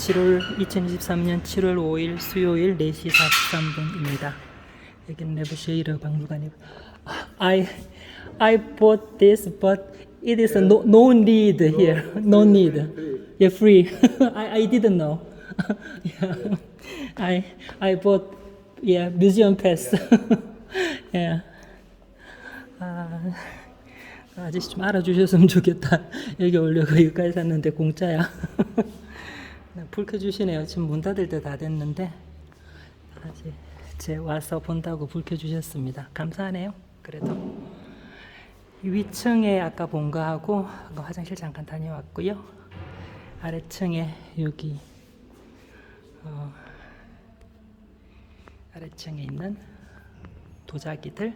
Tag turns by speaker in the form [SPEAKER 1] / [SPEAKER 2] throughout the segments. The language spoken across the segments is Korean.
[SPEAKER 1] 7월 2023년 7월 5일 수요일 4시 43분입니다. 여기는 네브쉐이르 박물관이고 I I bought this but it is no, no need here. No need. Yeah, free. I I didn't know. yeah. I I bought yeah, museum pass. yeah. 아, 아저씨 좀 알아주셨으면 좋겠다. 여기 오려고 여기까지 샀는데 공짜야. 네, 불 켜주시네요. 지금 문 닫을 때 다 됐는데 아직 제 와서 본다고 불 켜주셨습니다. 감사하네요. 그래도 위층에 아까 본 거하고 아까 화장실 잠깐 다녀왔고요. 아래층에 여기 어, 아래층에 있는 도자기들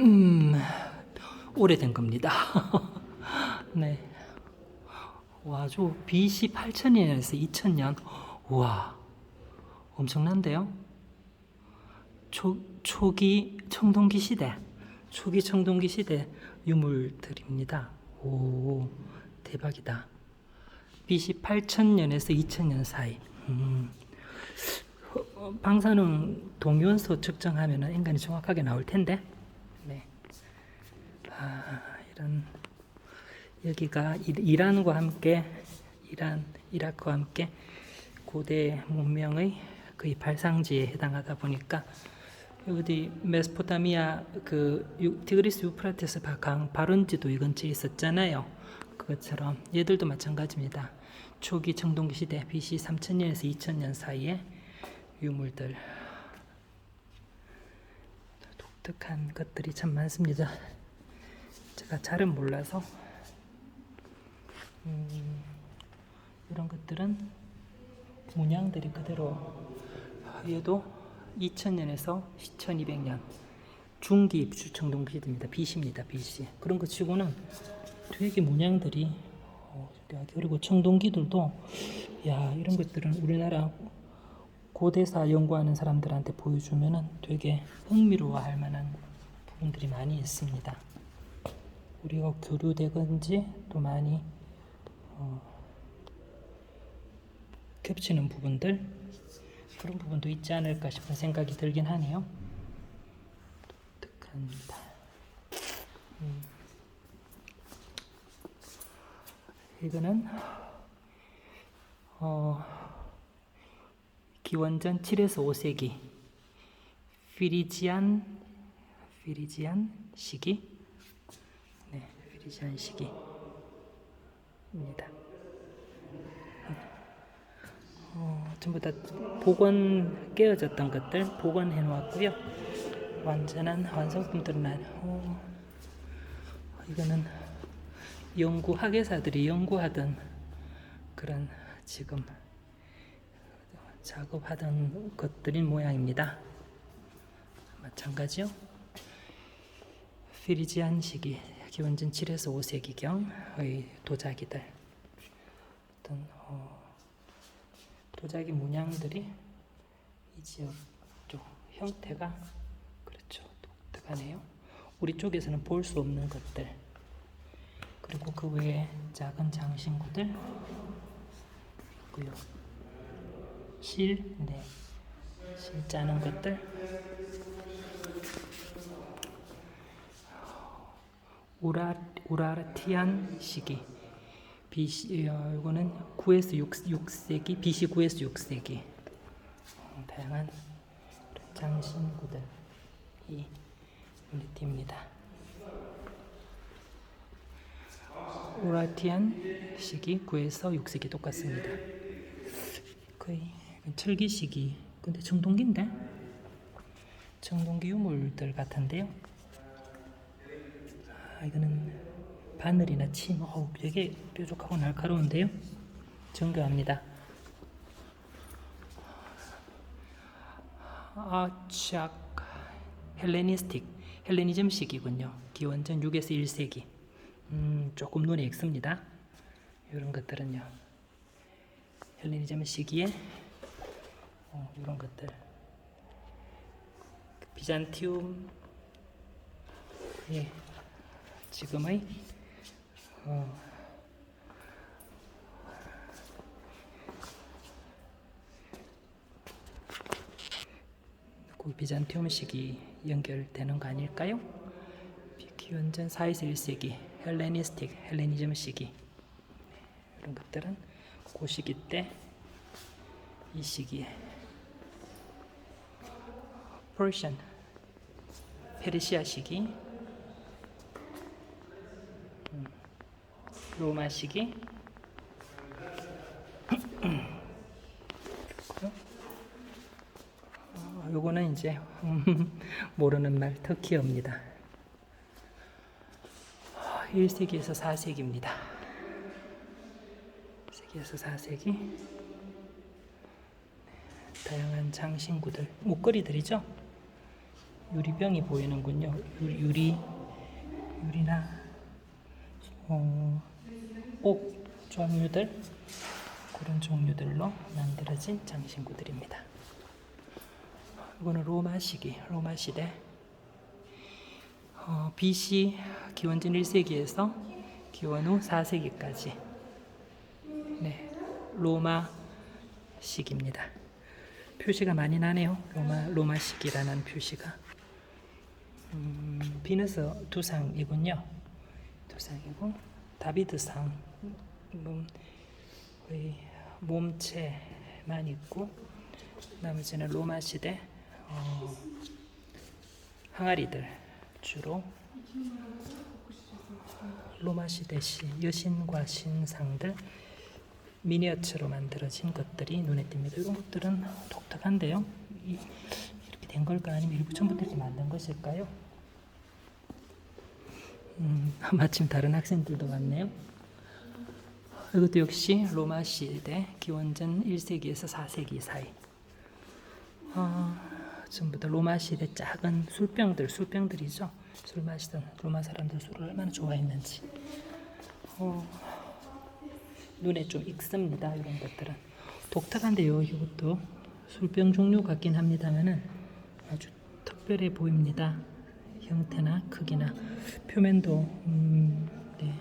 [SPEAKER 1] 음 오래된 겁니다. 네. 와, 저 BC 8000년에서 2000년. 와, 엄청난데요? 초, 초기 청동기 시대, 초기 청동기 시대 유물들입니다. 오, 대박이다. BC 8000년에서 2000년 사이. 음. 어, 방사능 동위원소 측정하면 인간이 정확하게 나올 텐데. 네. 아, 이런 여기가 이- 이란과 함께 이란, 이라크와 함께 고대 문명의 거의 발상지에 해당하다 보니까 어디 메소포타미아 그 유- 티그리스 유프라테스 바- 강 발원지도 이 근처에 있었잖아요. 그것처럼 얘들도 마찬가지입니다. 초기 청동기 시대 BC 3000년에서 2000년 사이에 유물들 독특한 것들이 참 많습니다. 제가 잘은 몰라서 음, 이런 것들은 문양들이 그대로 얘도 2000년에서 1200년 중기 입주청동 시대입니다. BC입니다. BC 그런 거 치고는 되게 문양들이 어. 그리고 청동기들도 야 이런 것들은 우리나라 고대사 연구하는 사람들한테 보여주면은 되게 흥미로워할 만한 부분들이 많이 있습니다. 우리가 교류되건지 또 많이 어, 겹치는 부분들 그런 부분도 있지 않을까 싶은 생각이 들긴 하네요. 독특합니다. 음. 이거는 어, 기원전 7에서 5세기 피리지안 피리지안 시기 네, 피리지안 시기 입니다. 어, 전부 다 복원 깨어졌던 것들 복원해 놓았고요. 완전한 완성품들은 아니. 어, 이거는 연구 학예사들이 연구하던 그런 지금 작업하던 것들인 모양입니다. 마찬가지요. 피리지안 시기 기원전 7에서 5세기경의 도자기들 어떤 어, 도자기 문양들이 이 지역 쪽 형태가 그렇죠 독특하네요. 우리 쪽에서는 볼 수 없는 것들 그리고 그 외에 작은 장신구들 있고요. 실, 네, 실 짜는 것들. 우라 우라르티안 시기. BC 어, 이거는 9에서 6, 6세기, BC 9에서 6세기. 어, 다양한 장신구들이 눈에 띕니다. 우라티안 시기 9에서 6세기 똑같습니다. 거의 철기 시기. 근데 청동기인데? 청동기 유물들 같은데요. 아, 이거는 바늘이나 침, 어우, 되게 뾰족하고 날카로운데요. 정교합니다. 아착 헬레니스틱 헬레니즘 시기군요. 기원전 6에서 1세기. 음, 조금 눈에 익습니다. 이런 것들은요. 헬레니즘 시기에 어, 이런 것들. 비잔티움 예, 지금의 어, 그 비잔티움식이 연결되는 거 아닐까요? 기원전 4.1세기 헬레니스틱, 헬레니즘 시기. 이런 것들은 고 시기 때 이 시기에. 퍼시안, 페르시아 시기. 로마 시기 어, 요거는 이제 모르는 말 터키어입니다. 1세기에서 4세기입니다. 1세기에서 4세기 다양한 장신구들, 목걸이들이죠. 유리병이 보이는군요. 유리 유리나 어, 옥 종류들 그런 종류들로 만들어진 장신구들입니다. 이거는 로마 시기, 로마 시대 어, BC 기원전 1세기에서 기원 후 4세기까지 네, 로마 시기입니다. 표시가 많이 나네요. 로마 로마식이라는 표시가 음, 비너스 두상이군요. 두상이고 다비드상 음, 거의 몸체만 있고 나머지는 로마 시대 어, 항아리들 주로 로마 시대 시 여신과 신상들 미니어처로 만들어진 것들이 눈에 띕니다. 이런 것들은 독특한데요. 이, 이렇게 된 걸까 아니면 일부 첨부들이 만든 것일까요? 음, 마침 다른 학생들도 왔네요. 이것도 역시 로마 시대 기원전 1세기에서 4세기 사이. 어, 전부 다 로마 시대 작은 술병들, 술병들이죠. 술 마시던 로마 사람들 술을 얼마나 좋아했는지. 어, 눈에 좀 익습니다. 이런 것들은 독특한데요. 이것도 술병 종류 같긴 합니다만은 아주 특별해 보입니다. 형태나 크기나 표면도 음, 네.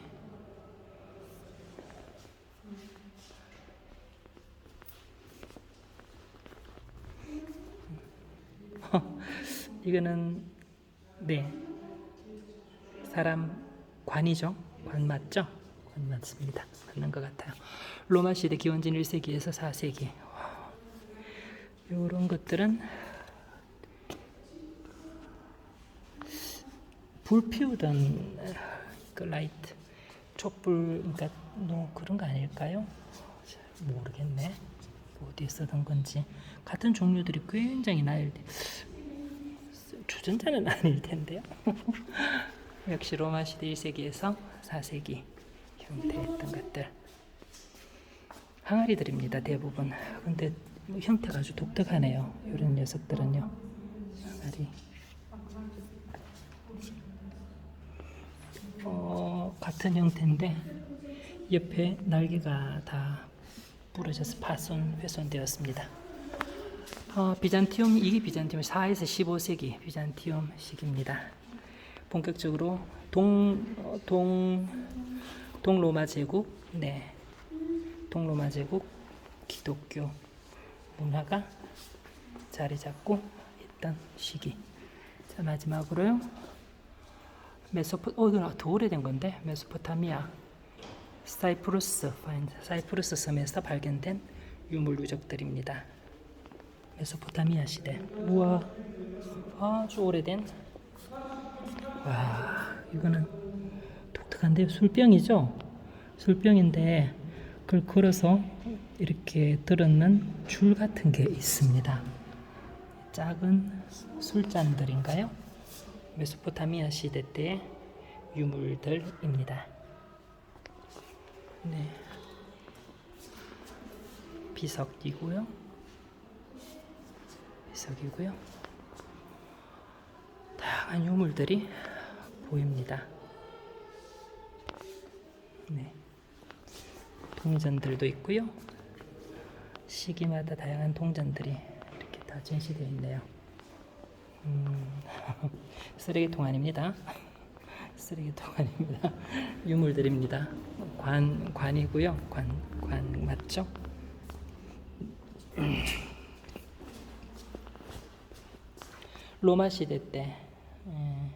[SPEAKER 1] 이거는 네 사람 관이죠. 관 맞죠? 관 맞습니다. 맞는 것 같아요. 로마 시대 기원전 1세기에서 4세기 이런 것들은 불 피우던 그 라이트 촛불 그러니까 뭐 그런 거 아닐까요? 모르겠네. 어디에 쓰던 건지 같은 종류들이 굉장히 나일 주전자는 아닐 텐데요. 역시 로마 시대 1세기에서 4세기 형태했던 것들 항아리들입니다 대부분. 근데 뭐 형태가 아주 독특하네요. 이런 녀석들은요. 항아리. 어, 같은 형태인데 옆에 날개가 다 부러져서 파손 훼손되었습니다. 어, 비잔티움 이게 비잔티움 4에서 15세기 비잔티움 시기입니다. 본격적으로 동, 어, 동, 동로마 제국, 네, 동로마 제국 기독교 문화가 자리 잡고 있던 시기. 자 마지막으로요. 메소포, 어 이건 더 오래된 건데 메소포타미아, 사이프루스, 사이프루스 섬에서 발견된 유물 유적들입니다. 메소포타미아 시대. 우와, 아주 오래된 와, 이거는 독특한데 술병이죠? 술병인데 그걸 걸어서 이렇게 들었는 줄 같은 게 있습니다. 작은 술잔들인가요? 메소포타미아 시대 때 유물들입니다. 네. 비석이고요. 비석이고요. 다양한 유물들이 보입니다. 네. 동전들도 있고요. 시기마다 다양한 동전들이 이렇게 다 전시되어 있네요. 음, 쓰레기통 아닙니다. 쓰레기통 아닙니다. 유물들입니다. 관 관이고요. 관 관 맞죠? 로마 시대 때, 에,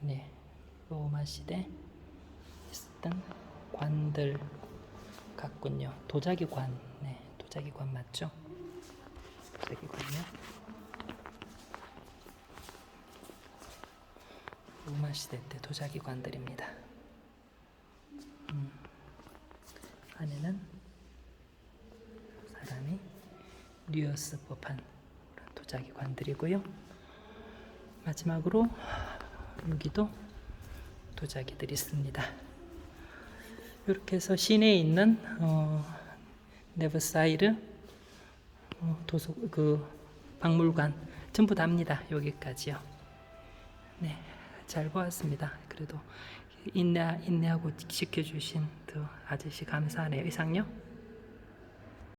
[SPEAKER 1] 네, 로마 시대 있었던 관들 같군요. 도자기 관, 네, 도자기 관 맞죠? 도자기 관요. 로마 시대 때 도자기 관들입니다. 음, 안에는 사람이 뉴어스 법한 그런 도자기 관들이고요. 마지막으로 여기도 도자기들이 있습니다. 이렇게 해서 시내에 있는 어, 네버사이르 어, 도서 그 박물관 전부 다입니다. 여기까지요. 네, 잘 보았습니다. 그래도 인내 인내하고 지켜주신 그 아저씨 감사하네요. 이상요.